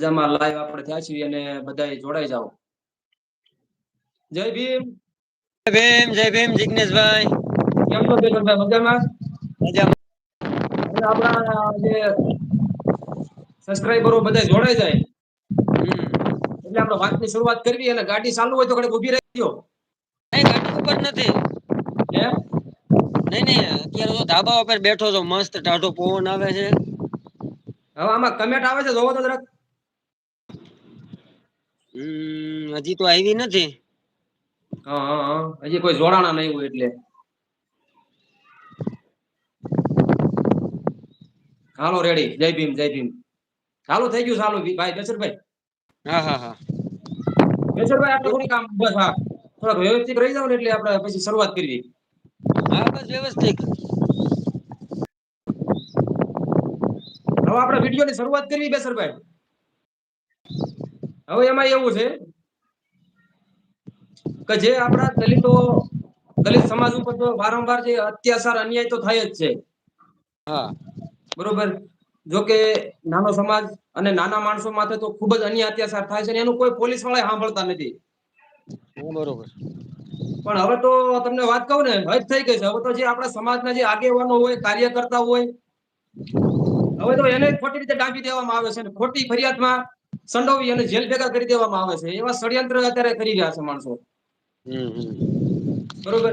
મજામાં લાઈવ આપણે થયા છીએ અને બધા જોડાઈ જાઓ. જય ભીમ. જય ભીમ જય ભીમ જિગ્નેશભાઈ. કેમ છો કેતનભાઈ મજામાં? મજામાં. આપણા જે સબસ્ક્રાઇબરો બધા જોડાઈ જાય. એટલે આપણે વાતની શરૂઆત કરવી અને ગાડી ચાલુ હોય તો ઘડીક ઊભી રહેજો નહીં ગાડી ઉપર નથી. હે? નહીં નહીં અત્યારે તો ધાબા ઉપર બેઠો છો મસ્ત ટાઢો પવન આવે છે. હવે આમાં કમેન્ટ આવે છે જોવો તો જરાક. હમ, હજી તો આવી નથી. હા હા હજી કોઈ જોડાણા નહીં હોય એટલે. હાલો રેડી જય ભીમ જય ભીમ. ચાલુ થઈ ગયું ચાલુ ભાઈ બેસરભાઈ હા હા હા. બેસરભાઈ આપણે થોડી કામ બસ હા. થોડાક વ્યવસ્થિત રહી જાવ ને એટલે આપણે પછી શરૂઆત કરવી હા બસ વ્યવસ્થિત. હવે આપણે વિડીયોની શરૂઆત કરવી બેસરભાઈ હવે એમાં એવું છે કે જે આપણા દલિતો દલિત સમાજ ઉપર તો વારંવાર જે અત્યાચાર અન્યાય તો થાય જ છે. હા. બરોબર? જો કે નાનો સમાજ અને નાના માણસો માથે તો ખૂબ જ અન્ય અત્યાચાર થાય છે એનું કોઈ પોલીસવાળા સાંભળતા નથી. બરોબર. પણ હવે તો તમને વાત કહું ને હજ થઈ ગઈ છે. હવે તો જે આપણા સમાજના જે આગેવાનો હોય કાર્યકર્તા હોય હવે તો એને ખોટી રીતે ડાંબી દેવામાં આવે છે ખોટી ફરિયાદમાં સંડોવી અને જેલ ભેગા કરી દેવામાં આવે છે. એવા ષડયંત્ર અત્યારે કરી રહ્યા છે માણસો. બરોબર?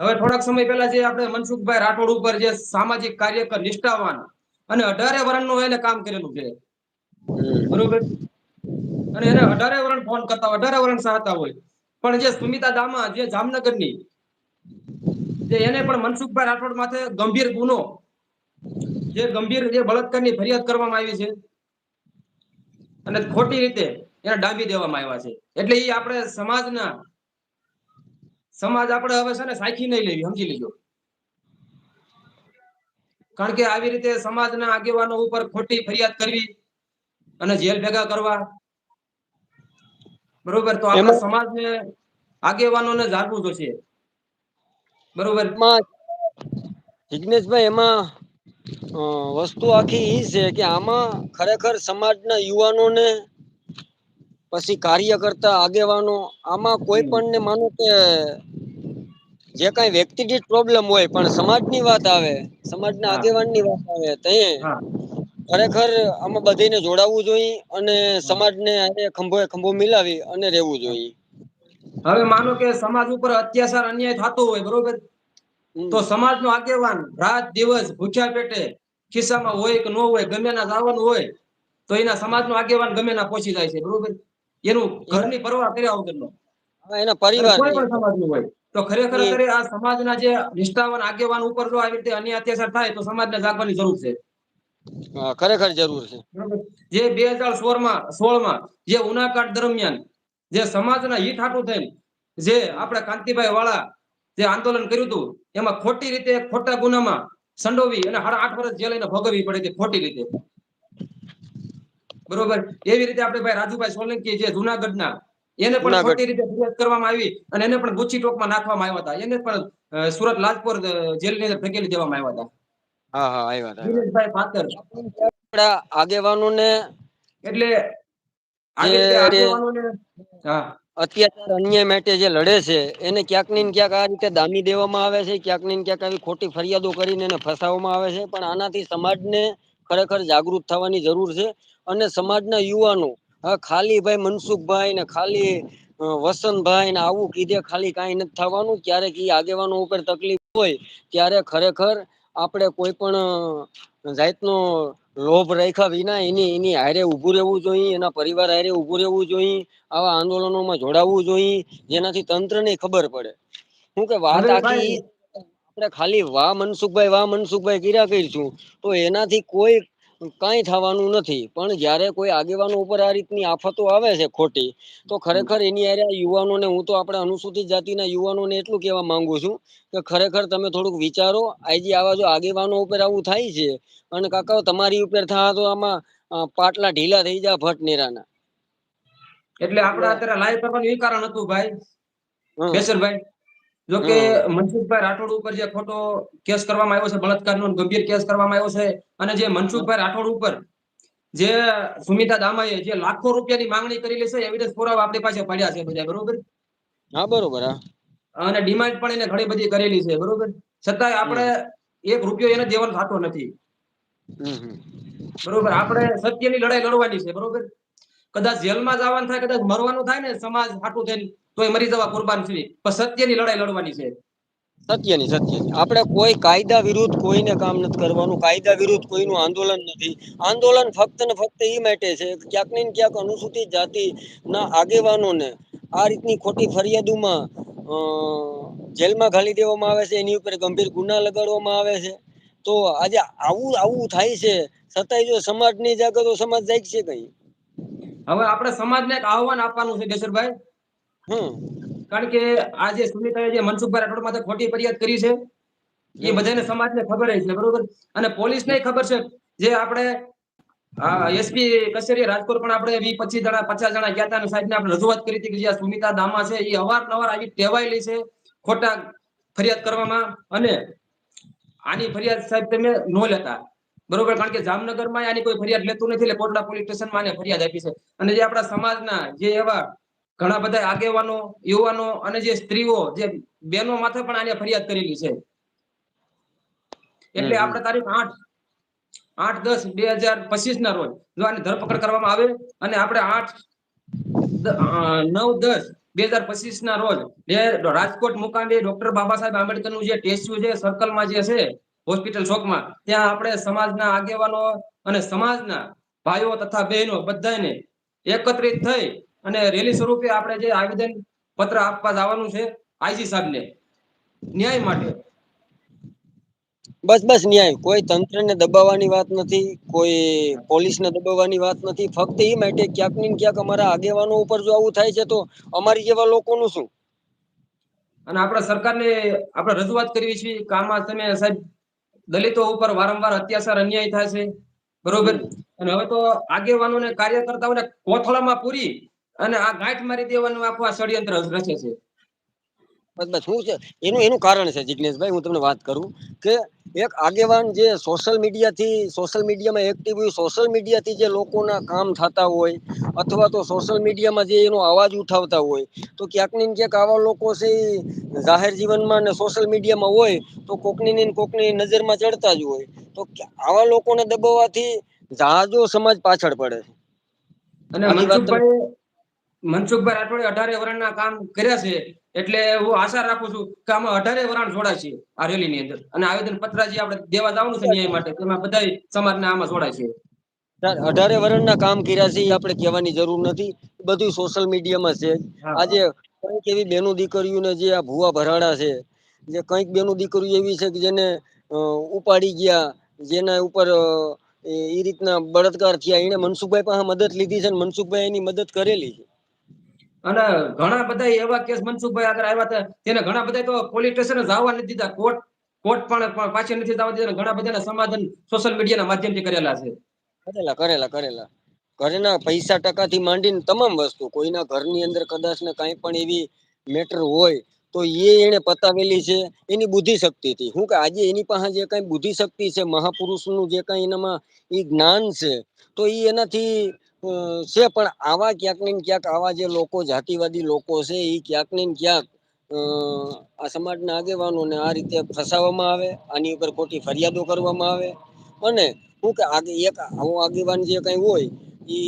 હવે થોડાક સમય પહેલા જે આપણે મનસુખભાઈ રાઠોડ ઉપર જે સામાજિક કાર્યકર નિષ્ઠાવાન અને અઢારે વર્ષનું એને કામ કરેલું છે. બરોબર? અને એને અઢારે વરણ ફોન કરતા હોય અઢારે વરણ ચાહતા હોય. પણ જે સુમિતા દામા જે જામનગરની જે એને પણ મનસુખભાઈ રાઠોડ માથે ગંભીર ગુનો જે ગંભીર જે બળાત્કારની ફરિયાદ કરવામાં આવી છે. અને ખોટી રીતે એને ડાંબી દેવામાં આવ્યા છે. એટલે એ આપણે સમાજના સમાજ આપણે હવે છે ને સાખી નહીં લેવી સમજી લેજો. કારણ કે આવી રીતે સમાજના આગેવાનો ઉપર ખોટી ફરિયાદ કરવી અને જેલ ભેગા કરવા બરોબર તો આપણે સમાજને આગેવાનોને જાગવું જોશે. બરોબર? જિજ્ઞેશભાઈ એમાં વસ્તુ આખી એ છે કે આમાં ખરેખર સમાજના યુવાનોને પછી કાર્ય કરતા આગેવાનો આમાં કોઈ પણ ને માનો કે જે કઈ વ્યક્તિ દીઠ પ્રોબ્લેમ હોય પણ સમાજની વાત આવે સમાજના આગેવાનની વાત આવે તે ખરેખર આમાં બધીને જોડાવવું જોઈએ અને. સમાજને ખંભો ખંભો મિલાવી અને રહેવું જોઈએ હવે માનો કે સમાજ ઉપર અત્યાચાર અન્યાય થતો હોય બરોબર. તો સમાજનો આગેવાન રાત દિવસ ભૂખ્યા પેટે ખિસ્સામાં હોય કે ન હોય ગમે ના જવાનું હોય તો એના સમાજનો આગેવાન ગમે ના પહોંચી જાય છે. બરોબર? એનું ઘરની પરવા કર્યા વગરનો. એના પરિવાર કોઈ પણ સમાજનું હોય. તો ખરેખર અત્યારે આ સમાજના જે નિષ્ઠાવાન આગેવાન ઉપર જો આવી રીતે અન્ય અત્યાચાર થાય તો સમાજને જાગવાની જરૂર છે. ખરેખર જરૂર છે. જે બે હજાર સોળમાં સોળમાં જે ઉનાકાટ દરમિયાન જે સમાજના હિત હાટું થઈને જે આપણે કાંતિભાઈ વાળા જે આંદોલન કર્યું હતું એમાં ખોટી રીતે ખોટા ગુનામાં સંડોવી અને સાડા આઠ વર્ષ જેલ એને ભોગવવી પડે છે ખોટી રીતે. બરોબર? એવી રીતે આપણે ભાઈ રાજુભાઈ સોલંકી જે જુનાગઢના એને પણ ખોટી રીતે ફરિયાદ કરવામાં આવી અને એને પણ ગુચ્છી ટોકમાં નાખવામાં આવ્યા હતા. એને પણ સુરત લાજપોર જેલની અંદર ધકેલી દેવામાં આવ્યા હતા. હા હા આવ્યા હતા, દિનેશભાઈ પાતર. આગેવાનોને એટલે આગેવાનોને હા. અત્યાચાર અન્યાય માટે જે લડે છે, એને ક્યાંક ને ક્યાંક આ રીતે દામી દેવામાં આવે છે, ક્યાંક ને ક્યાંક આવી ખોટી ફરિયાદો કરીને એને ફસાવવામાં આવે છે, પણ આનાથી સમાજને ખરેખર જાગૃત થવાની જરૂર છે અને સમાજના યુવાનો ખાલી ભાઈ મનસુખભાઈ ને ખાલી વસંતભાઈ ને આવું કીધે ખાલી કાંઈ નથી થવાનું, ક્યારેક એ આગેવાનો ઉપર તકલીફ હોય, ત્યારે ખરેખર આપણે કોઈ પણ જાતનો લોભ રાખ્યા વિના એની એની હારે ઉભું રહેવું જોઈએ એના પરિવાર હારે ઉભું રહેવું જોઈએ આવા આંદોલનોમાં જોડાવવું જોઈએ જેનાથી તંત્રને ખબર પડે. હું કે વાત આખી આપણે ખાલી વાહ મનસુખભાઈ વાહ મનસુખભાઈ કર્યા કરીશું તો એનાથી કોઈ કાંઈ થવાનું નથી. પણ જયારે કોઈ આગેવાનો ઉપર આ રીતની આફતો આવે છે ખોટી તો ખરેખર એની આ યુવાનોને હું તો આપણે અનુસૂચિત જાતિના યુવાનોને એટલું કહેવા માંગુ છું કે ખરેખર તમે થોડુંક વિચારો આજે આવા જો આગેવાનો ઉપર આવું થાય છે અને કાકા તમારી ઉપર થા તો આમાં પાટલા ઢીલા થઈ જાય ભટ્ટ નેરાના. એટલે આપણે અત્યારે લાઈવ કરવાનું એ કારણ હતું ભાઈ. કેશરભાઈ જો કે મનસુખભાઈ રાઠોડ ઉપર જે ખોટો કેસ કરવામાં આવ્યો છે બળાત્કારનો ગંભીર કેસ કરવામાં આવ્યો છે અને જે મનસુખભાઈ રાઠોડ ઉપર જે સુમિતા દામાએ જે લાખો રૂપિયાની માંગણી કરેલી છે એવિડન્સ પુરાવા આપણી પાસે પડ્યા છે બધા બરોબર? હા બરોબર અને ડિમાન્ડ પણ એને ઘણી બધી કરેલી છે બરોબર? છતાંય આપણે એક રૂપિયો એને દેવાનો થતો નથી. બરોબર આપણે સત્યની લડાઈ લડવાની છે બરોબર? કદાચ જેલમાં જવાનું થાય કદાચ મરવાનું થાય ને સમાજ હાટું થઈને તોય મરી જવા કુરબાન છે. પણ સત્યની લડાઈ લડવાની છે. સત્યની સત્યની. આપણે કોઈ કાયદા વિરુદ્ધ કોઈને કામ નથી કરવાનું. કાયદા વિરુદ્ધ કોઈનું આંદોલન નથી. આંદોલન ફક્ત ને ફક્ત એ માટે છે ક્યાંક ને ક્યાંક અનુસૂચિત જાતિના આગેવાનોને આ રીતની ખોટી ફરિયાદોમાં જેલમાં ઘાલી દેવામાં આવે છે. એની ઉપર ગંભીર ગુના લગાડવામાં આવે છે. તો આજે આવું આવું થાય છે. છતાંય જો સમાજ નહીં જાગે તો સમાજ જાગશે કઈ? હવે આપણે સમાજને એક આહવાન આપવાનું છે કેશરભાઈ. કારણ કે આ જે સુમિતાએ જે મનસુખભાઈ રાઠોડ માટે ખોટી ફરિયાદ કરી છે એ બધાને સમાજને ખબર છે બરોબર? અને પોલીસને ખબર છે જે આપણે એસપી કચેરી રાજકોટ પણ આપણે વી પચીસ જણા પચાસ જણા ગયા હતા અને સાહેબને આપણે રજૂઆત કરી હતી કે જે આ સુમિતા દામા છે એ અવારનવાર આવી ટેવાયેલી છે ખોટા ફરિયાદ કરવામાં. અને આની ફરિયાદ સાહેબ તમે નો લેતા. બરોબર? કારણ કે જામનગરમાં આની કોઈ ફરિયાદ લેતું નથી એટલે કોટડા પોલીસ સ્ટેશનમાં આને ફરિયાદ આપી છે. અને જે આપણા સમાજના જે એવા ઘણા બધા આગેવાનો યુવાનો અને જે સ્ત્રીઓ જે બહેનો માથે પણ આને ફરિયાદ કરેલી છે. એટલે આપણે તારીખ આઠ આઠ દસ બે હજાર પચીસ ના રોજ જો આની ધરપકડ કરવામાં આવે અને આપણે આઠ નવ દસ બે હજાર પચીસ ના રોજ જે રાજકોટ મુકામે ડોક્ટર બાબા સાહેબ આંબેડકરનું જે ટેસ્યુ છે સર્કલમાં જે છે હોસ્પિટલ ચોકમાં ત્યાં આપણે સમાજના આગેવાનો અને સમાજના ભાઈઓ તથા બહેનો બધાને એકત્રિત થઈ અને રેલી સ્વરૂપે આપણે જે આવેદન પત્ર આપવા જવાનું છે આઈજી સાહેબને ન્યાય માટે. બસ બસ ન્યાય. કોઈ તંત્રને દબાવવાની વાત નથી કોઈ પોલીસને દબાવવાની વાત નથી. ફક્ત એ માટે ક્યાંક ને ક્યાંક અમારા આગેવાનો ઉપર જો આવું થાય છે તો અમારી જેવા લોકોનું શું? અને આપણે સરકારને આપણે રજૂઆત કરવી છે કે આમાં તમે સાહેબ દલિતો ઉપર વારંવાર અત્યાચાર અન્યાય થાય છે. બરોબર? અને હવે તો આગેવાનોને કાર્યકર્તાઓને કોથળામાં પૂરી અને આ ગાંઠ મારી દેવાનું આખું આ ષડયંત્ર રચે છે. બસ બસ શું છે એનું એનું કારણ છે જિજ્ઞેશભાઈ હું તમને વાત કરું કે એક આગેવાન જે સોશિયલ મીડિયાથી સોશિયલ મીડિયામાં એક્ટિવ હોય સોશિયલ મીડિયાથી જે લોકોના કામ થતા હોય અથવા તો સોશિયલ મીડિયામાં જે એનો અવાજ ઉઠાવતા હોય તો ક્યાંકની ક્યાંક આવા લોકો છે જાહેર જીવનમાં અને સોશિયલ મીડિયામાં હોય તો કોકની ને કોકની નજરમાં ચડતા જ હોય. તો આવા લોકોને દબાવવાથી જહાજો સમાજ પાછળ પડે છે. અને મનસુખભાઈ રાઠોડે અઢારે વરાણના કામ કર્યા છે એટલે હું આશા રાખું છું કે આમાં અઢારે વરાણ જોડાય છે આ રેલીની અંદર. અને આવેદન પત્ર જે આપણે દેવા જવાનું છે ન્યાય માટે તેમાં બધા સમાજના આમાં જોડાય છે. અઢારે વરણના કામ કર્યા છે એ આપણે કહેવાની જરૂર નથી. બધું સોશિયલ મીડિયામાં છે. આજે કંઈક એવી બેનો દીકરીઓને જે આ ભૂવા ભરાડા છે જે કંઈક બેનો દીકરીઓ એવી છે કે જેને ઉપાડી ગયા જેના ઉપર એ રીતના બળાત્કાર થયા. એને મનસુખભાઈ પાસે મદદ લીધી છે અને મનસુખભાઈ એની મદદ કરેલી છે. અને ઘણા બધા એવા કેસ મનસુખભાઈ આગળ આવ્યા હતા. તેને ઘણા બધા તો પોલીસ સ્ટેશન જવા નથી દીધા. કોર્ટ કોર્ટ પણ પાછી નથી જવા દીધા ઘણા બધાના સમાધાન સોશિયલ મીડિયાના માધ્યમથી કરેલા છે. કરેલા કરેલા કરેલા. ઘરના પૈસા ટકાથી માંડીને તમામ વસ્તુ, કોઈના ઘરની અંદર કદાચ ને કાંઈ પણ એવી મેટર હોય, તો એ એને પતાવેલી છે, એની બુદ્ધિ શક્તિ થી. હું કે આજે એની પાસે જે કઈ બુદ્ધિ શક્તિ છે, મહાપુરુષનું જે કઈ એનામાં એ જ્ઞાન છે, તો એ એનાથી છે, પણ આવા ક્યાંક ને ક્યાંક આવા જે લોકો, જાતિવાદી લોકો છે એ ક્યાંક ને ક્યાંક આ સમાજના આગેવાનોને આ રીતે ફસાવવામાં આવે, આની ઉપર ખોટી ફરિયાદો કરવામાં આવે. અને હું કે આગે, એક આવો આગેવાન જે કંઈ હોય એ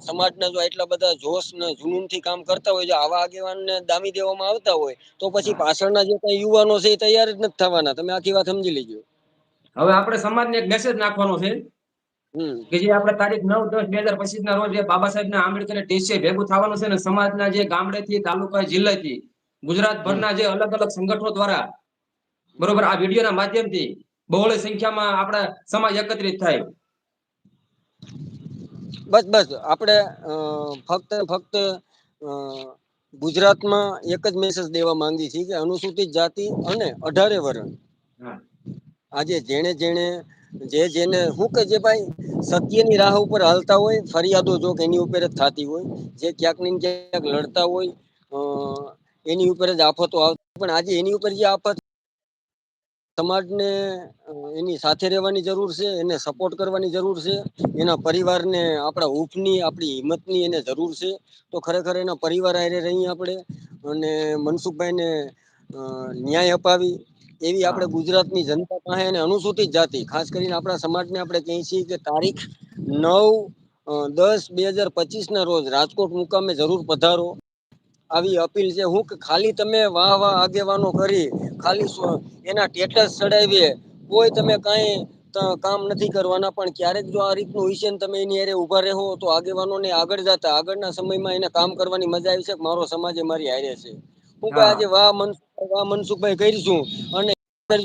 સમાજના જો એટલા બધા જોશ ને જુનૂનથી કામ કરતા હોય, જો આવા આગેવાનને દામી દેવામાં આવતા હોય, તો પછી પાછળના જે કંઈ યુવાનો છે એ તૈયાર જ નથી થવાના. તમે આખી વાત સમજી લેજો. હવે આપણે સમાજને એક મેસેજ નાખવાનો છે. કે જે આપણે તારીખ નવ દસ બે હજાર પચીસ ના રોજ જે બાબા સાહેબ ના આંબેડકર ટેસ્ટ ભેગું થવાનું છે ને સમાજના જે ગામડેથી તાલુકા જિલ્લાથી ગુજરાતભરના જે અલગ અલગ સંગઠનો દ્વારા બરોબર આ વિડીયોના માધ્યમથી બહોળી સંખ્યામાં આપણા સમાજ એકત્રિત થાય. બસ બસ આપણે ફક્ત ફક્ત ગુજરાતમાં એક જ મેસેજ દેવા માંગી છીએ કે અનુસૂચિત જાતિ અને અઢારે વર્ણ. આજે જેણે જેણે જે જેને હું કે જે ભાઈ સત્યની રાહ ઉપર હાલતા હોય, ફરિયાદો જો કે એની ઉપર જ થતી હોય, જે ક્યાંક ને ક્યાંક લડતા હોય એની ઉપર જ આફતો આવતી પણ આજે એની ઉપર જે આફત સમાજને એની સાથે રહેવાની જરૂર છે, એને સપોર્ટ કરવાની જરૂર છે, એના પરિવારને, આપણા હૂફની, આપણી હિંમતની એને જરૂર છે, તો ખરેખર એના પરિવાર હારે રહીએ આપણે અને મનસુખભાઈને ન્યાય અપાવી એવી આપણે ગુજરાતની જનતા પાસે અને અનુસૂચિત જાતિ ખાસ કરીને આપણા સમાજને આપણે કહીએ છીએ કે તારીખ નવ દસ બે હજાર પચીસના રોજ રાજકોટ મુકામે જરૂર પધારો. આવી અપીલ છે. હું કે ખાલી તમે વાહ વાહ આગેવાનો કરી ખાલી એના ટેટસ ચડાવીએ. કોઈ તમે કાંઈ કામ નથી કરવાના પણ ક્યારેક જો આ રીતનું વિષય ને તમે એની હારે ઊભા રહો તો આગેવાનોને આગળ જતા આગળના સમયમાં એને કામ કરવાની મજા આવી છે મારો સમાજ એ મારી હારે છે. હું કે આજે વાહ મનસુખ વાહ મનસુખભાઈ કરીશું. અને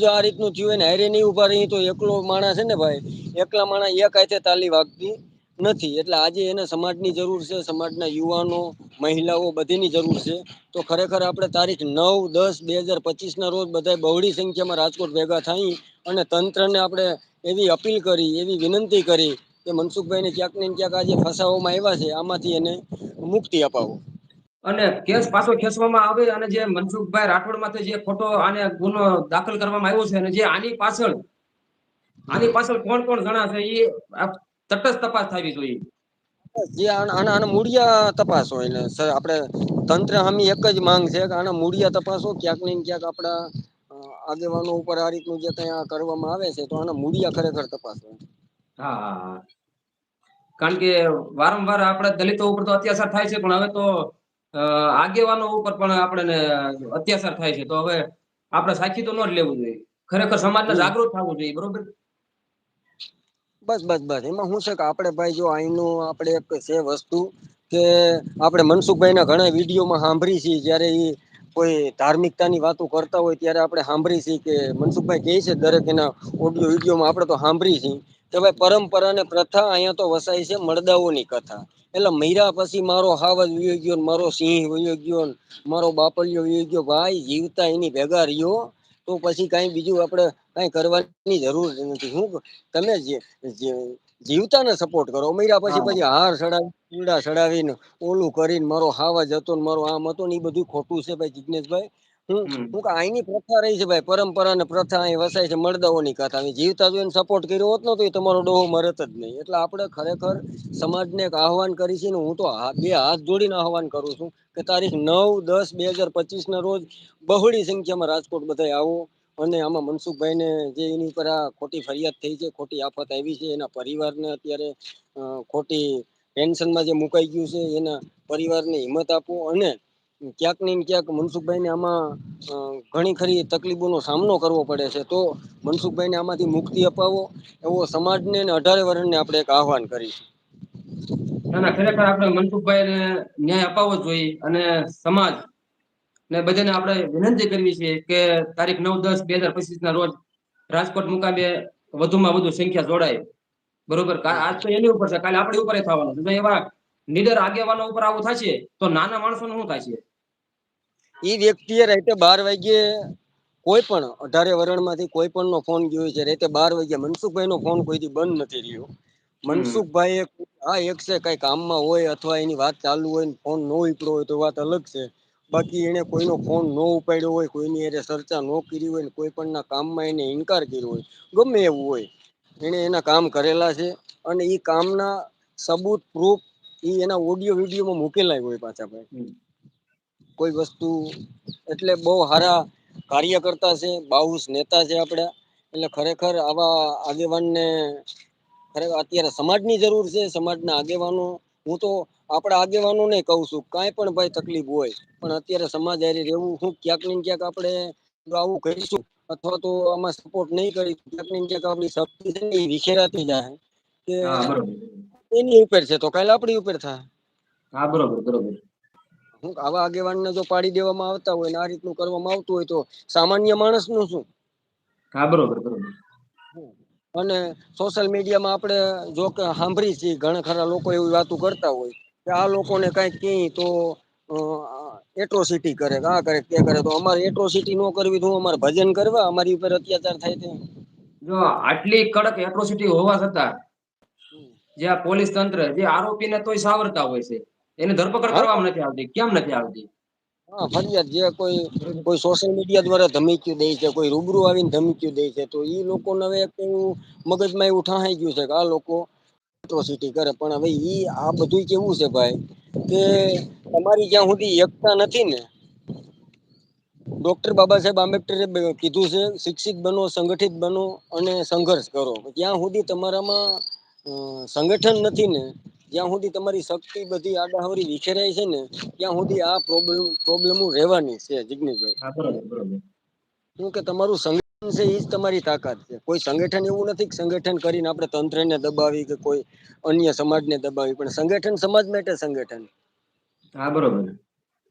જો આ રીતનું થયું ને હારે નહીં ઊભા રહી તો એકલો માણસ છે ને ભાઈ એકલા માણસ એક હાથે તાલી વાગતી નથી. એટલે આજે એને સમાજની જરૂર છે સમાજના યુવાનો મહિલાઓ બધીની જરૂર છે. તો ખરેખર આપણે તારીખ નવ દસ બે હજાર પચીસના રોજ બધા બહોળી સંખ્યામાં રાજકોટ ભેગા થઈ અને તંત્રને આપણે એવી અપીલ કરી એવી વિનંતી કરી કે મનસુખભાઈ ને ક્યાંક ને ક્યાંક આજે ફસાવવામાં આવ્યા છે આમાંથી એને મુક્તિ અપાવો. અને કેસ પાછો ખેંચવામાં આવે અને જે મનસુખભાઈ રાઠોડ માટે જે ખોટો આને ગુનો દાખલ કરવામાં આવ્યો છે અને જે આની પાછળ આની પાછળ કોણ કોણ જણા છે એ તટસ્થ તપાસ થવી જોઈએ. જે આના આના મૂળિયા તપાસ હોય ને સર આપણે તંત્ર હામી એક જ માંગ છે કે આના મૂળિયા તપાસો ક્યાંક ને ક્યાંક આપણા આગેવાનો ઉપર આ રીતનું જે કઈ આ કરવામાં આવે છે તો આના મૂળિયા ખરેખર તપાસો હા હા હા. કારણ કે વારંવાર આપણા દલિતો ઉપર તો અત્યાચાર થાય છે પણ હવે તો આગેવાનો ઉપર પણ આપણને અત્યાચાર થાય છે. તો હવે આપણે સાચી તો ન જ લેવું જોઈએ. ખરેખર સમાજને જાગૃત થવું જોઈએ બરોબર? બસ બસ બસ. એમાં શું છે કે આપણે ભાઈ જો અહીંનું આપણે એક છે વસ્તુ કે આપણે મનસુખભાઈ ના ઘણા વિડીયોમાં સાંભળી છીએ. જયારે એ કોઈ ધાર્મિકતા ની વાતો કરતા હોય ત્યારે આપણે સાંભળી છીએ કે મનસુખભાઈ કે છે દરેક એના ઓડિયો વિડીયોમાં આપણે તો સાંભળી છીએ કે ભાઈ પરંપરા અને પ્રથા અહીંયા તો વસાય છે મળદાઓની કથા. એટલે મૈરા પછી મારો હાવજ વયો ગયો મારો સિંહ વયો ગયો મારો બાપલિયો વયો ગયો. ભાઈ જીવતા એની ભેગા રહ્યો તો પછી કઈ બીજું આપણે કઈ કરવાની જરૂર નથી. હું તમે જીવતાને સપોર્ટ કરો. મર્યા પછી પછી હાર ચડાવી પીડા ચડાવીને ઓલું કરીને મારો હાવજ હતો ને મારો આમ હતો ને એ બધું ખોટું છે ભાઈ જિગ્નેશભાઈ. હું કે અહીંની પ્રથા રહી છે ભાઈ પરંપરા અને પ્રથા અહીં વસાય છે મળદાઓની કથા. જીવતા જોઈને સપોર્ટ કર્યો હોત ને તો એ તમારો ડોહો મરત જ નહીં. એટલે આપણે ખરેખર સમાજને એક આહવાન કરી છે ને હું તો બે હાથ જોડીને આહવાન કરું છું કે તારીખ નવ દસ બે હાજર પચીસ ના રોજ બહોળી સંખ્યામાં રાજકોટ બધા આવો અને આમાં મનસુખભાઈ ને જે એની ઉપર આ ખોટી ફરિયાદ થઈ છે ખોટી આફત આવી છે એના પરિવારને અત્યારે ખોટી ટેન્શનમાં જે મુકાઈ ગયું છે એના પરિવારને હિંમત આપો અને ક્યાંક ને ક્યાંક મનસુખભાઈ ને આમાં ઘણી ખરી તકલીફોનો સામનો કરવો પડે છે. તો મનસુખભાઈને આમાંથી મુક્તિ અપાવો એવો સમાજને અને અઢારે વર્ષને આપણે એક આહવાન કરીશું. ના ના, ખરેખર આપણે મનસુખભાઈને ન્યાય અપાવવો જોઈએ અને સમાજ ને બધાને આપણે વિનંતી કરવી છે કે તારીખ નવ દસ બે હજાર પચીસ ના રોજ રાજકોટ મુકામે વધુમાં વધુ સંખ્યા જોડાય. બરોબર? આજ તો એની ઉપર છે. કાલે આપણી ઉપર થવાનું એવા નીડર આગેવાનો ઉપર આવું થશે, તો નાના માણસો નું શું થશે ઈ વ્યક્તિએ એ રાતે બાર વાગ્યે કોઈ પણ અઢારે વરણમાંથી કોઈ પણ નો ફોન ગયો છે રાતે બાર વાગ્યા મનસુખભાઈ નો ફોન કોઈથી બંધ નથી રહ્યો. મનસુખભાઈ હા એક છે કઈ કામમાં હોય અથવા એની વાત ચાલુ હોય ને ફોન ન ઉપડ્યો હોય તો વાત અલગ છે. બાકી એને કોઈનો ફોન ન ઉપાડ્યો હોય કોઈની એને ચર્ચા ન કરી હોય કોઈ પણ ના કામમાં એને ઇનકાર કર્યો હોય ગમે એવું હોય એને એના કામ કરેલા છે અને એ કામના સબૂત પ્રૂફ એ એના ઓડિયો વિડીયોમાં મુકેલા હોય પાછા ભાઈ. કોઈ વસ્તુ એટલે બહુ સારા કાર્ય કરતા છે બાઉસ નેતા છે આપણે. એટલે ખરેખર આવા આગેવાનને ખરેખર અત્યારે સમાજની જરૂર છે સમાજના આગેવાનો. હું તો આપણા આગેવાનોને કહું છું કઈ પણ ભાઈ તકલીફ હોય. પણ અત્યારે સમાજ હારી રહેવું હું ક્યાંક ને ક્યાંક આપડે આવું કરીશું અથવા તો આમાં સપોર્ટ નહીં કરી ક્યાંક ને ક્યાંક આપણી શક્તિ છે ને એ વિખેરાતી જાય. કે એની ઉપર છે તો કાલે આપડી ઉપર થાય. હા બરોબર બરોબર. આવા આગેવાનને જો પાડી દેવામાં આવતા હોય ને આ રીતનું કરવામાં આવતું હોય તો સામાન્ય માણસનું શું? હા બરોબર બરોબર. અને સોશિયલ મીડિયામાં આપણે જો કે સાંભળી છીએ ઘણા ખરા લોકો એવી વાતો કરતા હોય કે આ લોકોને કંઈક ક તો એટ્રોસિટી કરે આ કરે તે કરે. તો અમારે એટ્રોસિટી નો કરવી તો અમારે ભજન કરવા? અમારી ઉપર અત્યાચાર થાય છે જો આટલી કડક એટ્રોસિટી હોવા છતાં જે આ પોલીસ તંત્ર જે આરોપીને તોય સાવરતા હોય છે. એની ધરપકડ કરવામાં નથી આવતી. કેમ નથી આવતી? હા ફરિયાદ જે કોઈ કોઈ સોશિયલ મીડિયા દ્વારા ધમકીઓ દે છે કોઈ રૂબરૂ આવીને ધમકીઓ દે છે તો એ લોકોને હવે એવું મગજમાં એવું ઠાઈ ગયું છે કે આ લોકો એટ્રોસિટી કરે. પણ હવે એ આ બધું કેવું છે ભાઈ કે તમારી જ્યાં સુધી એકતા નથી ને ડોક્ટર બાબા સાહેબ આંબેડકરે કીધું છે શિક્ષિત બનો સંગઠિત બનો અને સંઘર્ષ કરો. જ્યાં સુધી તમારામાં સંગઠન નથી ને જ્યાં સુધી તમારી શક્તિ બધી આડાહવરી વિખેરાય છે ને ત્યાં સુધી આ પ્રોબ્લેમ પ્રોબ્લેમો રહેવાની છે જિગ્નેશભાઈ. શું કે તમારું સંગઠન છે એ જ તમારી તાકાત છે. કોઈ સંગઠન એવું નથી કે સંગઠન કરીને આપણે તંત્રને દબાવી કે કોઈ અન્ય સમાજને દબાવી પણ સંગઠન સમાજ માટે સંગઠન. હા બરોબર.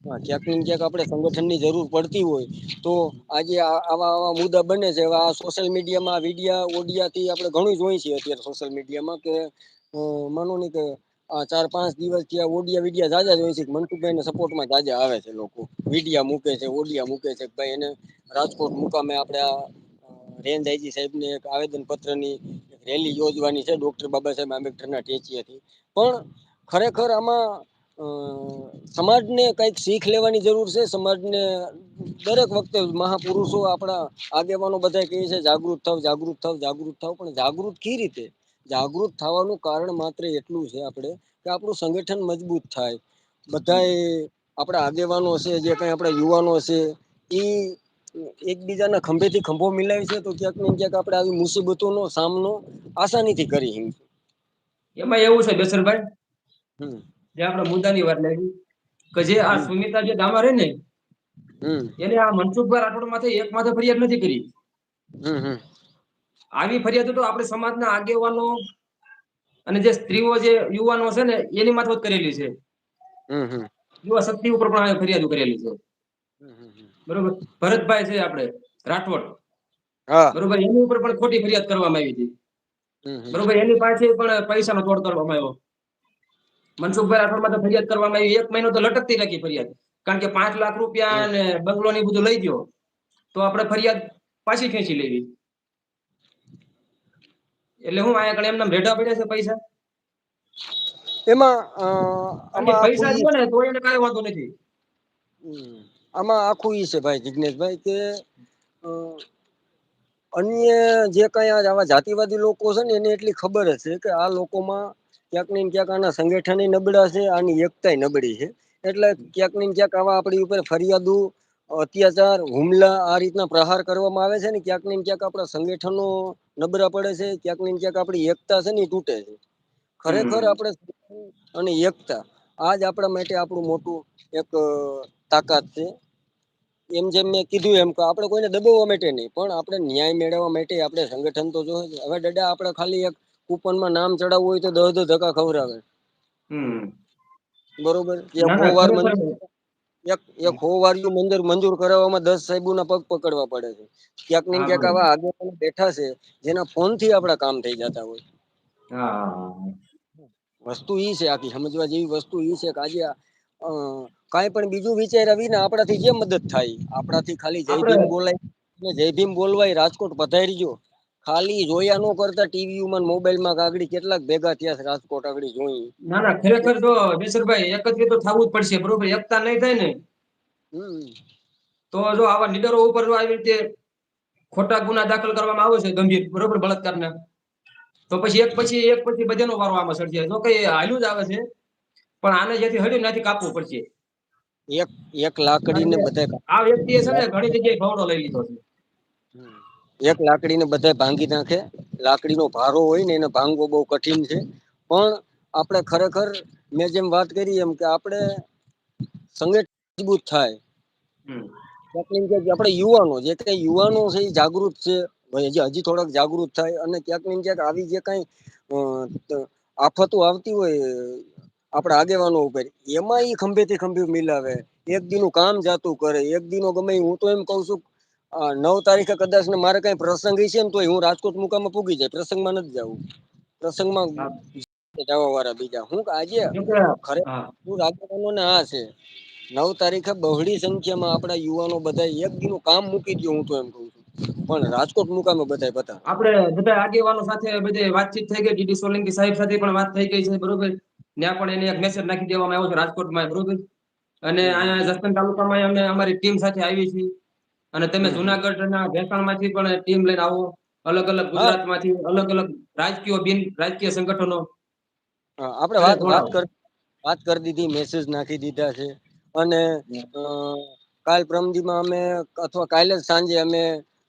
હા ક્યાંક ને ક્યાંક આપણે સંગઠનની જરૂર પડતી હોય તો આજે આવા આવા મુદ્દા બને છે. આ સોશિયલ મીડિયામાં વિડિયા ઓડિયાથી આપણે ઘણું જોઈએ છીએ અત્યારે સોશિયલ મીડિયામાં કે માનો નહીં કે ચાર પાંચ દિવસથી આ ઓડિયા વિડિયા જાજા જ હોય છે. મનસુખભાઈ સપોર્ટમાં જાજા આવે છે લોકો. વિડિયા મૂકે છે, ઓડિયા મૂકે છે ભાઈ એને રાજકોટ મુકામે આપણે આ રેન્જ આઈજી સાહેબ ને એક આવેદન પત્રની રેલી યોજવાની છે. ડોક્ટર બાબા સાહેબ આંબેડકર ના ટેચિયેથી પણ ખરેખર આમાં સમાજને કંઈક શીખ લેવાની જરૂર છે. સમાજને દરેક વખતે મહાપુરુષો આપણા આગેવાનો બધા કહે છે, જાગૃત થાવ જાગૃત થાવ જાગૃત થાવ. પણ જાગૃત કઈ રીતે? જાગૃત થવાનું કારણ માત્ર એટલું છે આપણે કે આપણું સંગઠન મજબૂત થાય. બધા આપણા આગેવાનો છે જે કઈ આપણા યુવાનો છે એ એકબીજાના ખંભેથી ખંભો મિલાવી છે તો ક્યાંક ને ક્યાંક આપણે આવી મુસીબતો નો સામનો આસાનીથી કરી શકીએ. એમાં એવું છે બેસરભાઈ જે આપણે મુદ્દાની વાત લાગી કે જે આ સુમિતા જે ડામા રહે ને હમ. એને આ મનસુખભાઈ રાઠોડ માથે એક માથે ફરિયાદ નથી કરી. હમ હમ. આવી ફરિયાદ તો આપણે સમાજના આગેવાનો અને જે સ્ત્રીઓ જે યુવાનો છે ને એની મારફત કરેલી છે. યુવા શક્તિ ઉપર પણ ફરિયાદ કરેલી છે. બરોબર? ભરતભાઈ છે આપણે રાઠોડ. બરોબર? એની ઉપર પણ ખોટી ફરિયાદ કરવામાં આવી હતી. બરોબર? એની પાસે પણ પૈસા નો તોડ કરવામાં આવ્યો. મનસુખભાઈ રાઠોડ તો ફરિયાદ કરવામાં આવી. એક મહિનો તો લટકતી રાખી ફરિયાદ. કારણ કે પાંચ લાખ રૂપિયા અને બંગલો ને બધું લઈ ગયો. તો આપણે ફરિયાદ પાછી ખેંચી લેવી. એટલે હું આયા કણે એમને રેઢા પડ્યા છે પૈસા. એમાં પૈસા છે ને તો એને કઈ વાંધો નથી. આમાં આખું ઈ છે ભાઈ જિજ્ઞેશભાઈ કે અન્ય જે કઈ આવા જાતિવાદી લોકો છે ને એને એટલી ખબર હશે કે આ લોકોમાં ક્યાંક ને ક્યાંક આના સંગઠન નબળા છે આની એકતા નબળી છે. એટલે ક્યાંક ને ક્યાંક આવા આપણી ઉપર ફરિયાદો અત્યાચાર હુમલા આ રીતના પ્રહાર કરવામાં આવે છે ને ક્યાંક ને ક્યાંક આપણા સંગઠનો નબળા પડે છે ક્યાંક ને ક્યાંક આપડી એકતા છે ને તૂટે છે. ખરેખર આપણે અને એકતા આજ આપણા માટે આપણું મોટું એક તાકાત છે. એમ જેમ મેં કીધું એમ કે આપડે કોઈને દબાવવા માટે નહીં પણ આપણે ન્યાય મેળવવા માટે આપણે સંગઠન તો જો હવે દાદા આપડે ખાલી એક કૂપનમાં નામ ચડાવવું હોય તો દહ દહ ધક્કા ખવડાવે. હમ. બરોબર? એક એક હો મંદિર મંજૂર કરાવવામાં દસ સાહેબો ના પગ પકડવા પડે છે. ક્યાંક ને ક્યાંક આવા આગે બેઠા છે જેના ફોનથી આપણા કામ થઈ જતા હોય. વસ્તુ ઈ છે આખી સમજવા જેવી વસ્તુ ઈ છે કે આજે કાંઈ પણ બીજું વિચાર વિના આપણાથી જે મદદ થાય? આપણાથી ખાલી જય ભીમ બોલાય જય ભીમ બોલવાય રાજકોટ પધારી ગયો ખાલી જોયા ન કરતા ટીવી મોબાઈલમાં કાગડી કેટલાક ભેગા થયા છે રાજકોટ આગળ જોઈ. ના ના ખરેખર જો બેસરભાઈ જ તો થવું જ પડશે બરોબર? એકતા નહીં થાય ને? તો જો આવા લીડરો ઉપર જો આવી રીતે ખોટા ગુના દાખલ કરવામાં આવે છે ગંભીર બરોબર બળાત્કાર ને તો પછી એક પછી એક પછી બધાનો વારો આમાં સર તો કઈ હાલ્યું જ આવે છે પણ આને જેથી હળ્યું નથી કાપવું પડશે. એક એક લાકડી ને બધા આ વ્યક્તિ છે ને ઘણી જગ્યાએ ભવડો લઈ લીધો છે. એક લાકડીને બધા ભાંગી નાખે. લાકડીનો ભારો હોય ને એને ભાંગવો બહુ કઠિન છે. પણ આપણે ખરેખર મેં જેમ વાત કરી એમ કે આપણે સંગઠન મજબૂત થાય. હમ. આપડે યુવાનો જે કઈ યુવાનો છે એ જાગૃત છે. હજી થોડાક જાગૃત થાય અને ક્યાંક ને ક્યાંક આવી જે કઈ આફતો આવતી હોય આપણા આગેવાનો ઉપર એમાં એ ખંભેથી ખંભે મિલાવે. એક દીનું કામ જાતું કરે. એક દીનો ગમે હું તો એમ કઉ છું નવ તારીખે કદાચ ને મારે કઈ પ્રસંગ છે ને તો હું રાજકોટ મુકામાં પૂગી જાય. પ્રસંગમાં નથી જવું પ્રસંગમાં જવા વાળા બીજા. હું આજે જોકે ખરે હા હું ને આ છે. નવ તારીખે બહોળી સંખ્યામાં આપણા યુવાનો બધા એક દિ નું કામ મૂકી દો હું તો એમ કઉ છું. પણ રાજકોટ મુકામે બધા બતા આપડે બધા આગેવાનો સાથે બધે વાતચીત થઈ ગઈ. ડીડી સોલંકી સાહેબ સાથે પણ વાત થઈ ગઈ છે બરોબર? ત્યાં પણ એને એક મેસેજ નાખી દેવામાં આવ્યો છે રાજકોટમાં બરોબર? અને. અહીંયા જસદણ તાલુકામાં અમે અમારી ટીમ સાથે આવી છીએ. અને તમે. જુનાગઢના ભેસાણમાંથી પણ ટીમ લઈને આવો. અલગ અલગ ગુજરાતમાંથી અલગ અલગ રાજકીય બિન રાજકીય સંગઠનો. આપણે વાત વાત કર વાત કરી દીધી મેસેજ નાખી દીધા છે. અને કાલ પ્રમદીમાં અમે અથવા કાલે જ સાંજે અમે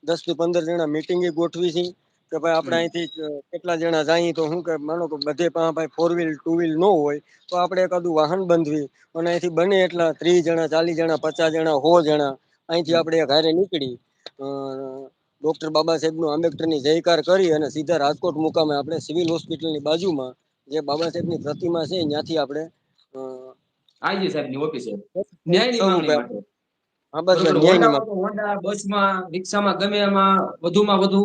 દસથી પંદર જણા મિટિંગ એ ગોઠવી છે કે ભાઈ આપડે અહીંથી કેટલા જણા જાય તો હું કે માનો કે બધે પાસે ભાઈ ફોર વ્હીલ ટુ વ્હીલ ન હોય તો આપડે એકાદું વાહન બાંધવી. અને અહીંથી બને એટલા ત્રીસ જણા ચાલીસ જણા પચાસ જણા સો જણા અહીંથી આપણે ઘરે નીકળી ડોક્ટર બાબા સાહેબનો આંબેડકરની જયકાર કરી અને સીધા રાજકોટ મુકામે આપણે સિવિલ હોસ્પિટલની બાજુમાં જે બાબા સાહેબની પ્રતિમા છે ત્યાંથી આપણે અ સાહેબની ઓફિસે. હા બસ બસમાં રિક્ષામાં ગમે એમાં વધુમાં વધુ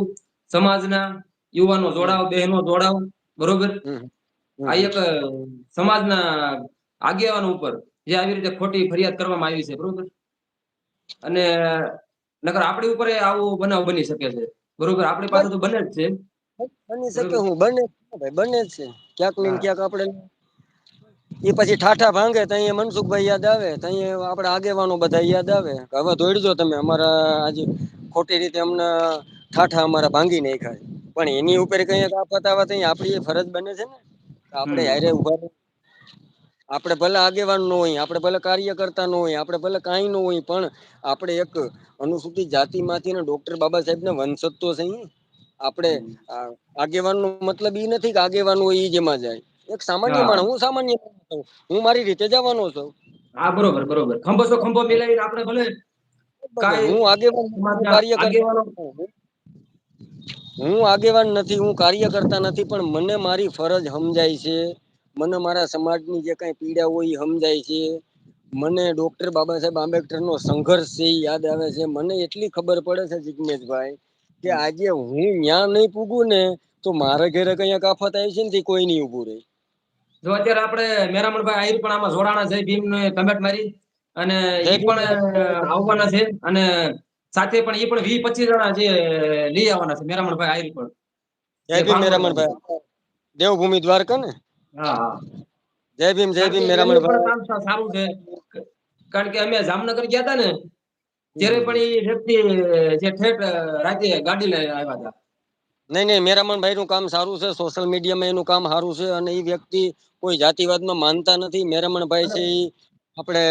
સમાજના યુવાનો જોડાવ બહેનો જોડાવ બરોબર? આ એક સમાજના આગેવાનો ઉપર જે આવી રીતે ખોટી ફરિયાદ કરવામાં આવી છે બરોબર? અને નકર આપણી ઉપર આવો બનાવ બની શકે છે. બરોબર? આપણી પાસે તો બને જ છે. બની શકે હું બને ભાઈ બને જ છે. ક્યાંક ને ક્યાંક આપણે એ પછી ઠાઠા ભાંગે તો અહીંયા મનસુખભાઈ યાદ આવે તો અહીંયા આપડે આગેવાનો બધા યાદ આવે હવે દોડજો તમે અમારા આજે ખોટી રીતે અમને ઠાઠા અમારા ભાંગી નાખ્યા પણ એની ઉપર કઈ આફત આવત આપડી ફરજ બને છે ને આપડે હારે ઊભા આપડે ભલે આગેવાન ન હોય આપણે ભલે કાર્યકર્તા ન હોય આપણે ભલે કાંઈ ન હોય પણ આપણે એક અનુસૂચિત જાતિમાંથી ડોક્ટર બાબા સાહેબને વંશજ તો છે આપણે આગેવાનનો મતલબ એ નથી કે આગેવાન હોય એ જેમાં જાય. એક સામાન્ય માણસ હું સામાન્ય હું મારી રીતે જવાનો છું. હા બરોબર બરોબર. ખંભો તો ખંભો મિલાવીને આપણે ભલે હું આગેવાન કાર્યકર્તા કાર્ય કરતા હું આગેવાન નથી હું કાર્ય કરતા નથી પણ મને મારી ફરજ સમજાય છે. મને મારા સમાજની જે કઈ પીડા હોય એ સમજાય છે. મને ડોક્ટર બાબા સાહેબ આંબેડકરનો સંઘર્ષ છે યાદ આવે છે. મને એટલી ખબર પડે છે જિજ્ઞેશભાઈ કે આજે હું ન્યા નહીં પૂગું ને તો મારા ઘરે કંઈક આફત આવી છે ને કોઈ નહીં ઉભું રહે. જો અત્યારે આપણે મેરામણભાઈ આહિર પણ આમાં જોડાણા છે ભીમ ને કમેન્ટ મારી અને એ પણ આવવાના છે અને સાથે પણ એ પણ વી પચીસ જણા જે લઈ આવવાના છે મેરામણભાઈ આહિર પણ. જય ભીમ મેરામણભાઈ. દેવભૂમિ દ્વારકા ને? જય ભીમ જય ભીમ એનું પણ મેરામણભાઈ સારું છે. કારણ કે અમે જામનગર ગયા હતા ને ત્યારે પણ એ વ્યક્તિ જે ઠેઠ રાતે ગાડી લઈને આવ્યા હતા નહીં નહીં મેરામણ ભાઈ નું કામ સારું છે સોશિયલ મીડિયામાં એનું કામ સારું છે અને એ વ્યક્તિ કોઈ જાતિવાદમાં માનતા નથી. મેરામણ ભાઈ છે એ આપડે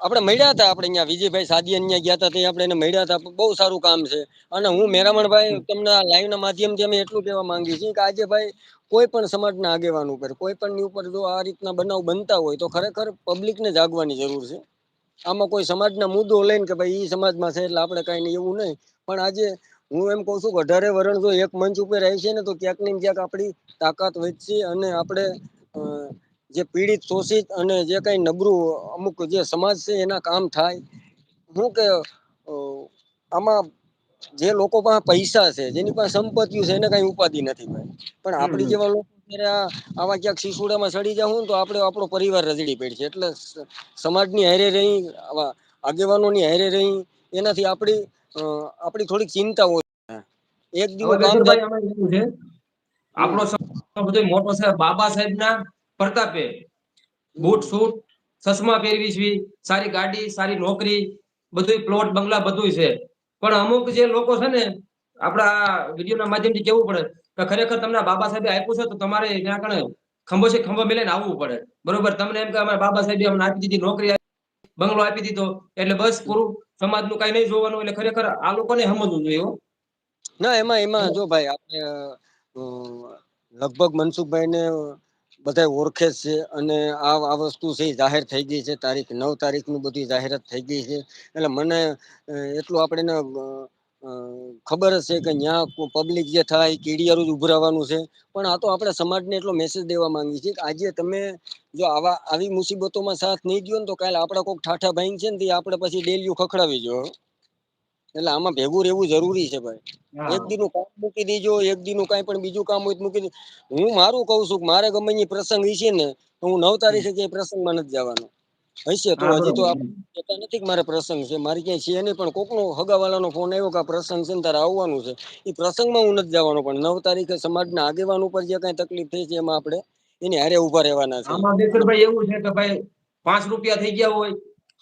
આપડે મળ્યા હતા, આપણે અહીંયા વિજયભાઈ સાદી અહીંયા ગયા હતા ત્યાં આપણે એને મળ્યા હતા. બહુ સારું કામ છે. અને હું મેરામણભાઈ તમને લાઈવ ના માધ્યમથી અમે એટલું કહેવા માંગીએ છીએ કે આજે ભાઈ કોઈ પણ સમાજના આગેવાન ઉપર, કોઈ પણની ઉપર જો આ રીતના બનાવ બનતા હોય, તો ખરેખર પબ્લિક ને જાગવાની જરૂર છે. આમાં કોઈ સમાજના મુદ્દો લઈને કે ભાઈ એ સમાજમાં છે એટલે આપણે કઈ એવું નહીં. પણ આજે હું એમ કઉ છું કે અઢારે વર્ણ જો એક મંચ ઉપર ર છે ને, તો ક્યાંક ને ક્યાંક આપણી તાકાત વધશે અને આપણે જે પીડિત શોષિત અને જે કઈ નબળું અમુક જે સમાજ છે એના કામ થાય. હું કે આમાં જે લોકો પાસે પૈસા છે જેની પાસે સંપત્તિ છે એને કઈ ઉપાધિ નથી ભાઈ. પણ આપણી જેવા લોકો આવા ક્યાંક શિશુડામાં સડી જાઉં તો આપણે આપણો પરિવાર રજડી પડશે. છે એટલે સમાજની હારે રહી આવા આગેવાનોની હારે રહી એનાથી આપણી આપણી થોડીક ચિંતા હોય એક દિવસ બધો મોટો સાહેબ બાબા સાહેબ ના પ્રતાપે બૂટ સૂટ ચસમા પહેરવી સારી ગાડી, સારી નોકરી બધું પ્લોટ બંગલા બધું છે. પણ અમુક જે લોકો છે ને, આપણા વિડીયોના માધ્યમથી કેવું પડે કે ખરેખર તમને બાબા સાહેબે આપ્યું છે તો તમારે ત્યાં કણે ખંભો છે, ખંભો મિલાઈને આવવું પડે. બરોબર? તમને એમ કે બાબા સાહેબે અમને આપી દીધી, નોકરી બંગલો આપી દીધો, એટલે બસ પૂરું સમાજનું કઈ નહીં જોવાનું, એટલે ખરેખર આ લોકોને સમજવું જોઈએ ના, એમાં એમાં જો ભાઈ, આપણે લગભગ મનસુખભાઈને બધા ઓળખે છે અને આ આ વસ્તુ છે જાહેર થઈ ગઈ છે. તારીખ નવ તારીખનું બધી જાહેરાત થઈ ગઈ છે. એટલે મને એટલું આપણે ખબર છે કે ત્યાં પબ્લિક જે થાય કીડિયારું જ ઉભરાવાનું છે. પણ આ તો આપણે સમાજને એટલો મેસેજ દેવા માંગીએ છીએ કે આજે તમે જો આવા, આવી મુસીબતોમાં સાથ નહીં દો ને તો કાલે આપણા કોઈક ઠાઠા ભાઈ છે ને તે આપણે પછી ડેલીઓ ખખડાવી જો એટલે આમાં ભેગું રહેવું જરૂરી છે ભાઈ. એક દિ નું કામ મૂકી દેજો એક દી નું કઈ પણ બીજું કામ હોય મૂકી દેજો. હું મારું કઉ છું મારે ગમે એ પ્રસંગ વિશે ને તો હું નવ તારીખે ક્યાંય પ્રસંગમાં નથી જવાનો. હશે તો હજી તો કહેતા નથી કે મારે પ્રસંગ છે મારી ક્યાંય છે નહીં પણ કોકનો હગા વાળાનો ફોન આવ્યો કે પ્રસંગ છે ને તારે આવવાનું છે. એ પ્રસંગમાં હું નથી જવાનો પણ નવ તારીખે સમાજના આગેવાન ઉપર જે કઈ તકલીફ થઈ છે એમાં આપણે એની હારે ઊભા રહેવાના છે. આમાં એવું છે કે ભાઈ પાંચ રૂપિયા થઈ ગયા હોય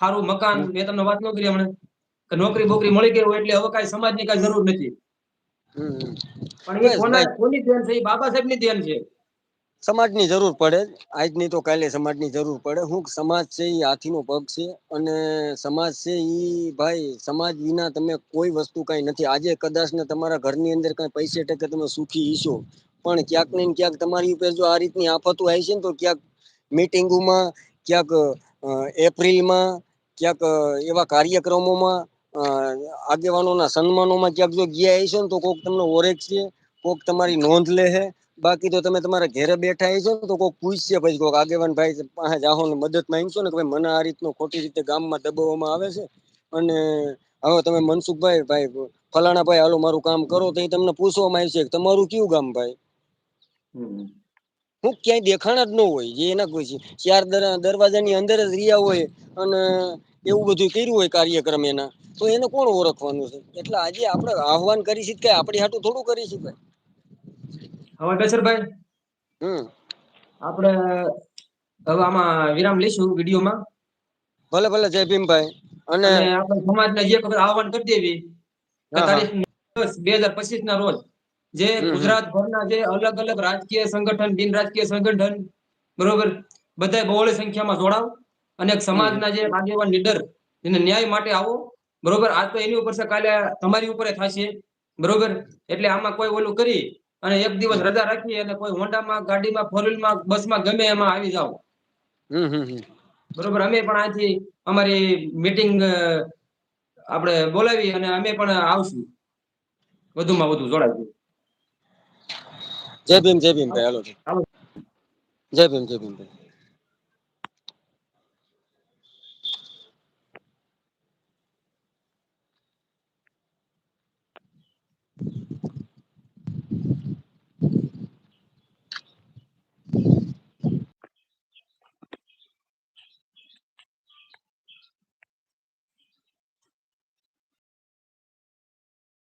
સારું મકાન મેં તમને વાત ન કરી હમણાં. નોકરી બોકરી મળી ગઈ હોય એટલે હવે કાંઈ સમાજની કાંઈ જરૂર નથી. પણ એ કોના કોની ધ્યાન છે? એ બાબા સાહેબની ધ્યાન છે. સમાજની જરૂર પડે. આજની તો કાલે સમાજની જરૂર પડે. હું સમાજ છે એ હાથીનો પગ છે અને સમાજ છે એ ભાઈ સમાજ વિના તમે કોઈ વસ્તુ કઈ નથી. આજે કદાચ ને તમારા ઘરની અંદર કઈ પૈસે ટકે તમે સુખી ઈશો પણ ક્યાંક ને ક્યાંક તમારી ઉપર જો આ રીતની આફતો આવી છે ને તો ક્યાંક મિટિંગોમાં ક્યાંક એપ્રિલમાં ક્યાંક એવા કાર્યક્રમોમાં આગેવાનોના સન્માનોમાં ક્યાંક જો ગયા હશો ને તો કોક તમને ઓળખશે કોક તમારી નોંધ લે હે બાકી તો તમે તમારા ઘરે બેઠા હશો ને તો કોક પૂછશે પછી કોક આગેવાન ભાઈ પાસે જાહો ને મદદ માંગશો ને કે ભાઈ મને આ રીતનો ખોટી રીતે ગામમાં દબાવવામાં આવે છે. અને હવે તમે મનસુખભાઈ ભાઈ ફલાણા ભાઈ હાલો મારું કામ કરો તો એ તમને પૂછવામાં આવશે કે તમારું કયું ગામ ભાઈ? હું ક્યાંય દેખાણ જ ન હોય જે એના કોઈ છે. ચાર દર- દરવાજાની અંદર જ રહ્યા હોય અને એવું બધું કર્યું હોય કાર્યક્રમ એના તો એને કોણ ઓળખવાનું છે? એટલે આજે આપણે આહવાન કરી છે કે આપણી હાટું થોડું કરી છે ભાઈ. હવે કચરભાઈ હમ. આપણે હવે આમાં વિરામ લઈશું વિડીયોમાં. ભલે ભલે જય ભીમભાઈ. અને આપણે સમાજને જે વખત આહવાન કરી દેવી. તારીખ દસ બે હજાર પચીસ ના રોજ જે. ગુજરાત ભરના જે અલગ અલગ રાજકીય સંગઠન બિન રાજકીય સંગઠન બરોબર બધા બહોળી સંખ્યામાં જોડાવ. અને સમાજના જે આગેવાન લીડર એને ન્યાય માટે આવો બરોબર? આ તો એની ઉપર છે કાલે તમારી ઉપર થશે બરોબર? એટલે આમાં કોઈ ઓલું કરી અને એક દિવસ રજા રાખી અને કોઈ હોન્ડામાં ગાડીમાં ફોર વ્હીલમાં બસમાં ગમે એમાં આવી હમ બરોબર? અમે પણ આથી અમારી મીટિંગ આપણે બોલાવી અને અમે પણ આવશું. વધુમાં વધુ જોડાઈશું જય ભીમ જય ભીમ ભાઈ હાલો. જય ભીમ જય ભીમ ભાઈ